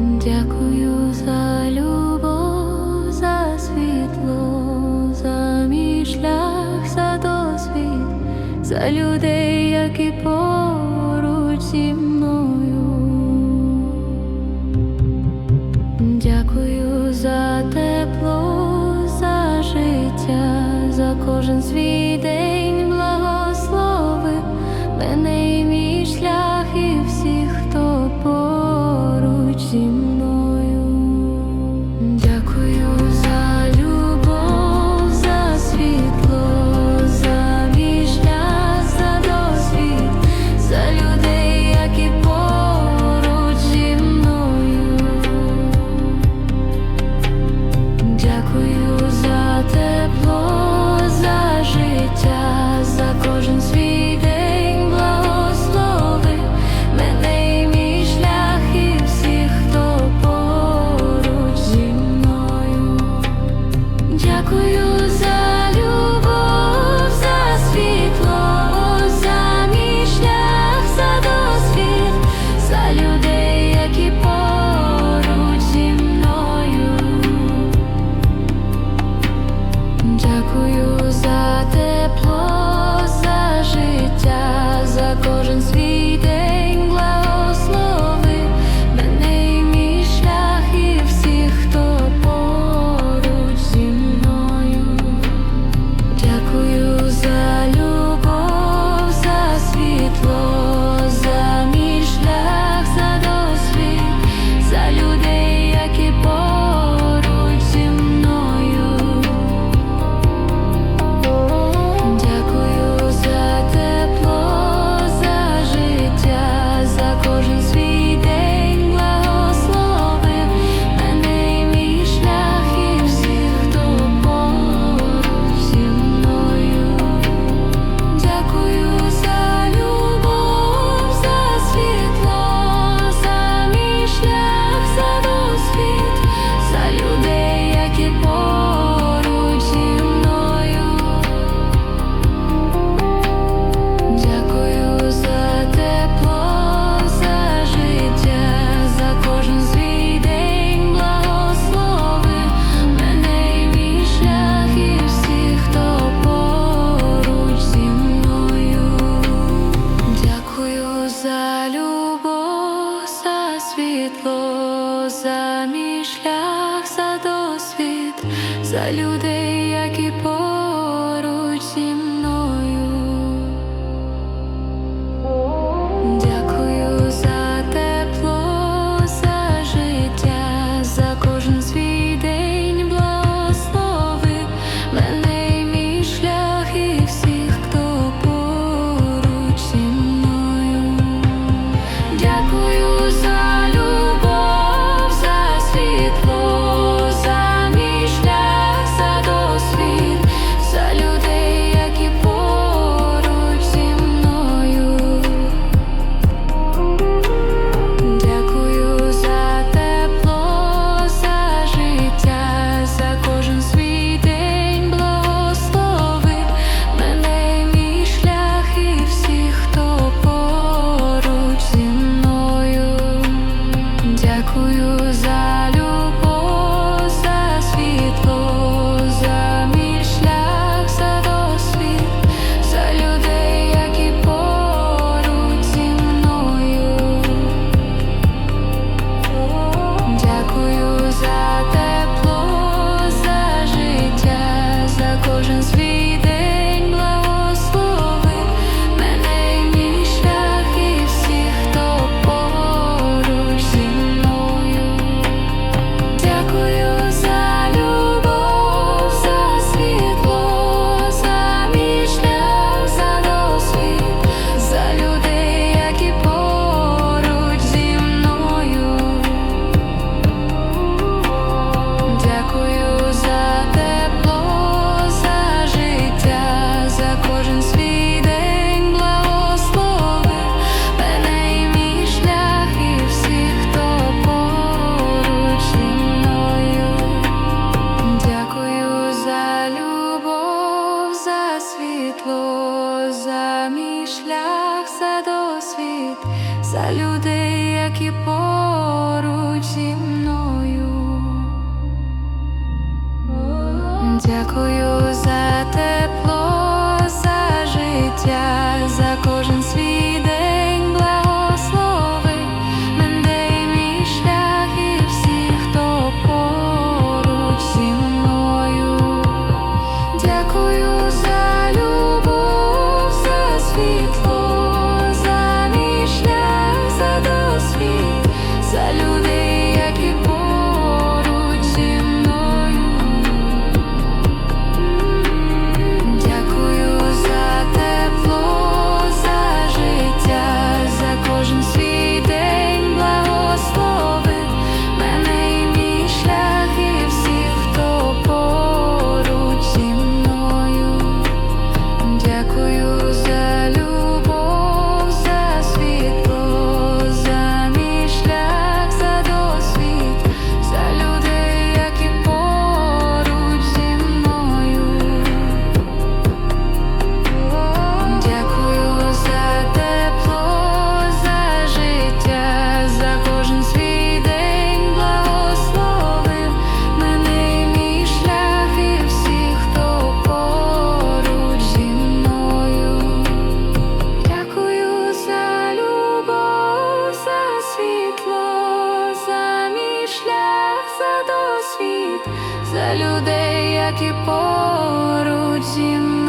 Дякую за любов, за світло, за мій за досвід, за людей, які поруч зі мною. Дякую за тепло, за життя, за кожен свій день. світло, за мій шлях, за досвід, за людей. я Дякую за. Дякую за людей, які поруч зі мною.